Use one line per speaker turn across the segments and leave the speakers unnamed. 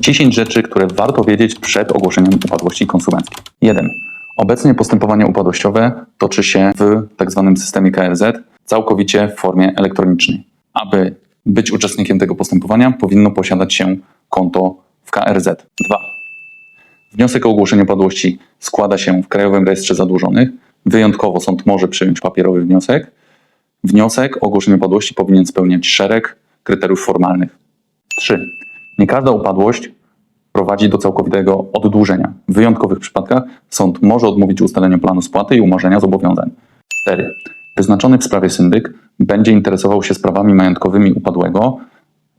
10 rzeczy, które warto wiedzieć przed ogłoszeniem upadłości konsumenckiej. 1. Obecnie postępowanie upadłościowe toczy się w tzw. systemie KRZ całkowicie w formie elektronicznej. Aby być uczestnikiem tego postępowania, powinno posiadać się konto w KRZ. 2. Wniosek o ogłoszenie upadłości składa się w Krajowym Rejestrze Zadłużonych. Wyjątkowo sąd może przyjąć papierowy wniosek. Wniosek o ogłoszenie upadłości powinien spełniać szereg kryteriów formalnych. 3. Nie każda upadłość prowadzi do całkowitego oddłużenia. W wyjątkowych przypadkach sąd może odmówić ustalenia planu spłaty i umorzenia zobowiązań. 4. Wyznaczony w sprawie syndyk będzie interesował się sprawami majątkowymi upadłego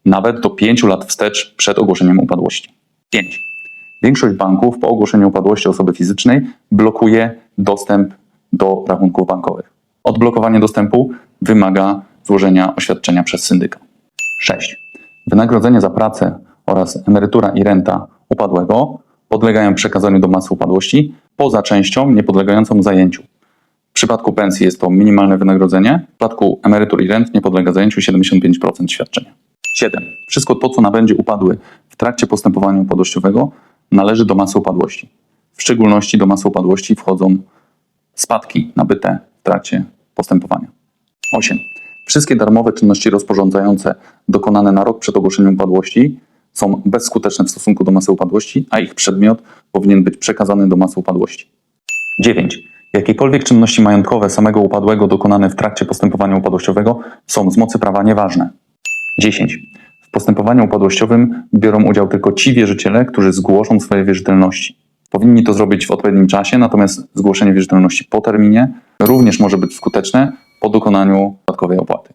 nawet do 5 lat wstecz przed ogłoszeniem upadłości. 5. Większość banków po ogłoszeniu upadłości osoby fizycznej blokuje dostęp do rachunków bankowych. Odblokowanie dostępu wymaga złożenia oświadczenia przez syndyka. 6. Wynagrodzenie za pracę oraz emerytura i renta upadłego podlegają przekazaniu do masy upadłości poza częścią niepodlegającą zajęciu. W przypadku pensji jest to minimalne wynagrodzenie, w przypadku emerytur i rent nie podlega zajęciu 75% świadczenia. 7. Wszystko to, co nabędzie upadły w trakcie postępowania upadłościowego, należy do masy upadłości. W szczególności do masy upadłości wchodzą spadki nabyte w trakcie postępowania. 8. Wszystkie darmowe czynności rozporządzające dokonane na rok przed ogłoszeniem upadłości są bezskuteczne w stosunku do masy upadłości, a ich przedmiot powinien być przekazany do masy upadłości. 9. Jakiekolwiek czynności majątkowe samego upadłego dokonane w trakcie postępowania upadłościowego są z mocy prawa nieważne. 10. W postępowaniu upadłościowym biorą udział tylko ci wierzyciele, którzy zgłoszą swoje wierzytelności. Powinni to zrobić w odpowiednim czasie, natomiast zgłoszenie wierzytelności po terminie również może być skuteczne po dokonaniu spadkowej opłaty.